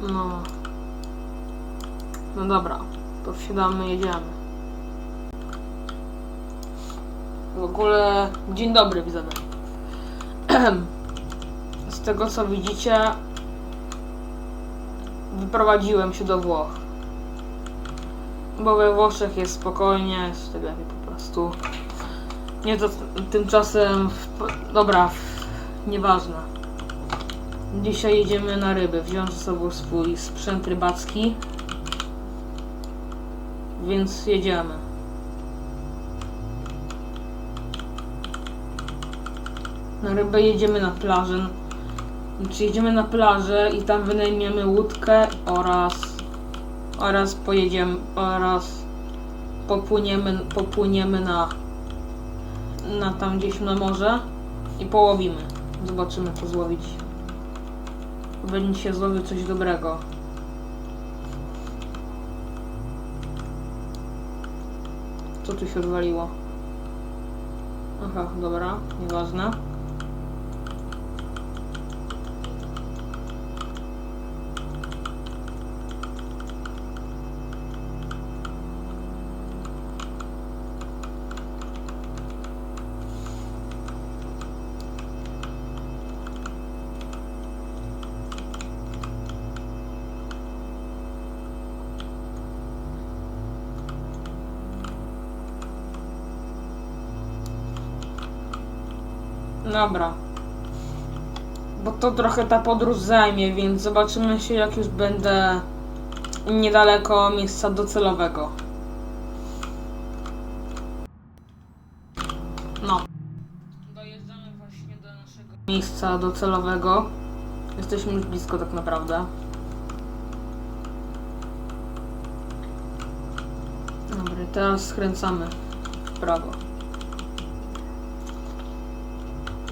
No. No dobra, to wsiadamy, jedziemy. W ogóle, dzień dobry widzowie. Z tego co widzicie, wyprowadziłem się do Włoch. Bo we Włoszech jest spokojnie, jest tak lepiej po prostu. Nie to tymczasem, w, dobra, w, nieważne. Dzisiaj jedziemy na ryby. Wziąłem ze sobą swój sprzęt rybacki. Więc jedziemy. Na rybę jedziemy na plażę. Znaczy jedziemy na plażę i tam wynajmiemy łódkę oraz oraz pojedziemy oraz popłyniemy popłyniemy na na tam gdzieś na morze i połowimy. Zobaczymy co złowić. Będzie się złowił coś dobrego. Co tu się odwaliło? Aha, dobra, nieważne. Dobra. Bo to trochę ta podróż zajmie, więc zobaczymy się jak już będę niedaleko miejsca docelowego. No. Dojeżdżamy właśnie do naszego miejsca docelowego. Jesteśmy już blisko tak naprawdę. Dobra, teraz skręcamy w prawo.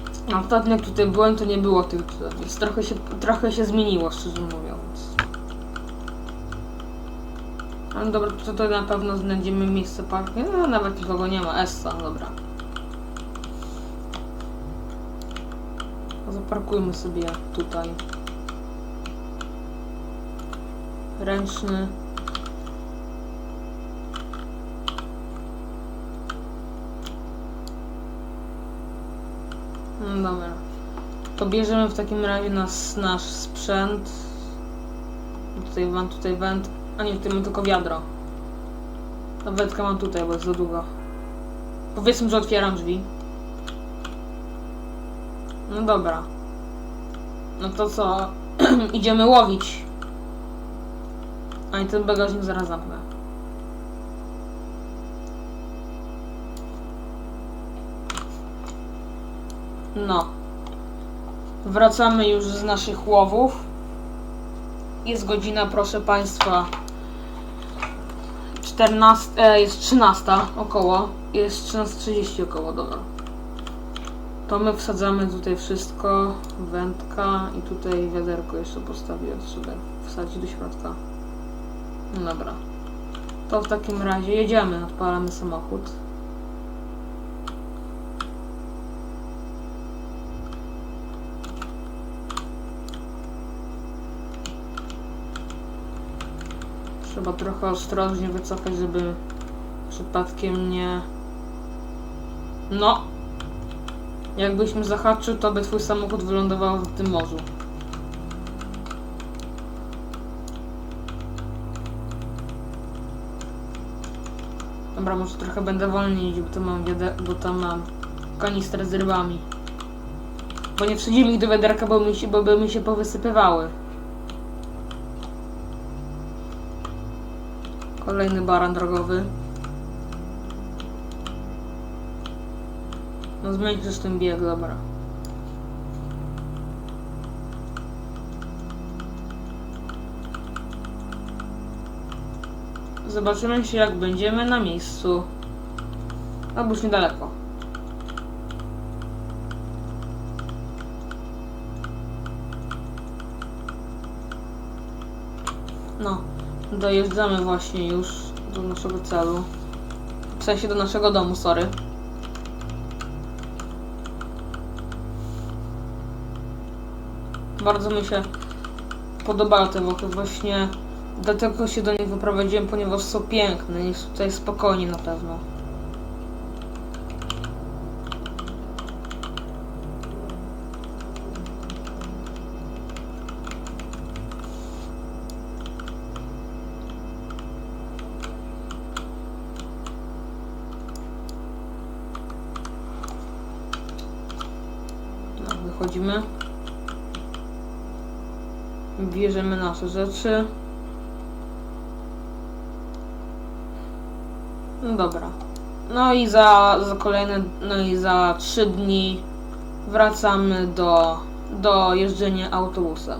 A Ostatnio jak tutaj byłem, to nie było tych więc trochę się, trochę się zmieniło, szczerze mówiąc. Ale dobra, to tutaj na pewno znajdziemy miejsce parking. No, nawet nikogo nie ma. Essa, dobra. Zaparkujmy sobie tutaj. Ręczny. Dobra. To bierzemy w takim razie nas, nasz sprzęt. Tutaj węd, tutaj węd. A nie, tutaj mam tylko wiadro. A wędkę mam tutaj, bo jest za długo. Powiedzmy, że otwieram drzwi. No dobra. No to co? Idziemy łowić. A i ten bagażnik zaraz zamknę. No. Wracamy już z naszych łowów. Jest godzina, proszę Państwa. 14, e, jest 13 około. Jest 13.30 około, dobra. To my wsadzamy tutaj wszystko. Wędka i tutaj wiaderko jeszcze postawię, żeby wsadzić do środka. No dobra. To w takim razie jedziemy, odpalamy samochód. Trzeba trochę ostrożnie wycofać, żeby przypadkiem nie... No! Jakbyśmy zahaczył, to by twój samochód wylądował w tym morzu. Dobra, może trochę będę wolniej bo to mam, bo tam mam kanistrę z rybami. Bo nie wsadzimy ich do wiaderka, bo, mi się, bo by mi się powysypywały. Kolejny baran drogowy. No zmniejszysz ten bieg, dobra. Zobaczymy się jak będziemy na miejscu. Albo już niedaleko. No, dojeżdżamy właśnie już do naszego celu. W sensie do naszego domu, sorry. Bardzo mi się podobają te Włochy. Właśnie dlatego się do nich wyprowadziłem, ponieważ są piękne. Jest tutaj spokojnie na pewno. Wychodzimy. Bierzemy nasze rzeczy. No dobra. No i za, za kolejne, no i za trzy dni wracamy do, do jeżdżenia autobusem.